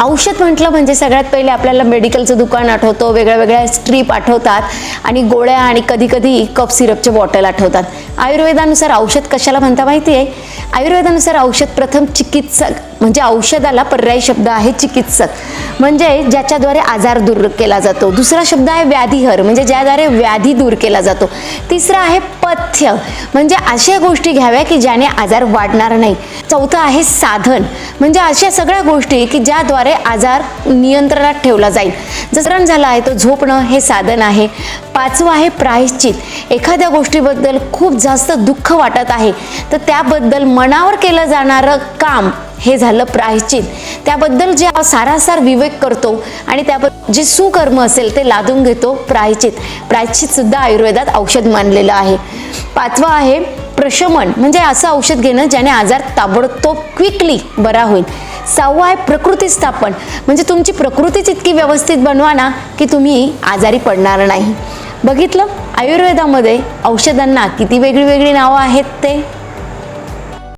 औषध म्हटलं म्हणजे सगळ्यात पहिले आपल्याला मेडिकलचं दुकान आठवतं वेगळ्या वेगळ्या स्ट्रीप आठवतात आणि गोळ्या आणि कधी कधी कप सिरपचे बॉटल आठवतात. आयुर्वेदानुसार औषध कशाला म्हणता माहिती आहे? आयुर्वेदानुसार औषध प्रथम चिकित्सक म्हणजे औषधाला पर्यायी शब्द आहे चिकित्सक. म्हणजे ज्याच्याद्वारे आजार दूर केला जातो. दुसरा शब्द आहे व्याधीहर म्हणजे ज्याद्वारे व्याधी दूर केला जातो. तिसरा आहे पथ्य म्हणजे अशा गोष्टी घ्याव्या की ज्याने आजार वाढणार नाही. चौथं आहे साधन म्हणजे अशा सगळ्या गोष्टी की ज्याद्वारे आजार नियंत्रणात ठेवला जाईल. जसं झाला आहे तो झोपणं हे साधन आहे. पाचवं आहे प्रायश्चित. एखाद्या गोष्टीबद्दल खूप जास्त दुःख वाटत आहे. तर त्याबद्दल मनावर केलं जाणारं काम हे झालं प्रायश्चित. त्याबद्दल जे सारासार विवेक करतो आणि त्याबद्दल जे सुकर्म असेल ते लादून घेतो प्रायश्चित. प्रायश्चित सुद्धा आयुर्वेदात औषध मानलेलं आहे. पाचवं आहे प्रशमन. म्हणजे असं औषध घेणं ज्याने आजार ताबडतोब क्विकली बरा होईल. सहावं आहे प्रकृती स्थापन. म्हणजे तुमची प्रकृतीच इतकी व्यवस्थित बनवा ना की तुम्ही आजारी पडणार नाही. बघितलं? आयुर्वेदामध्ये औषधांना किती वेगळी वेगळी नावं आहेत ते?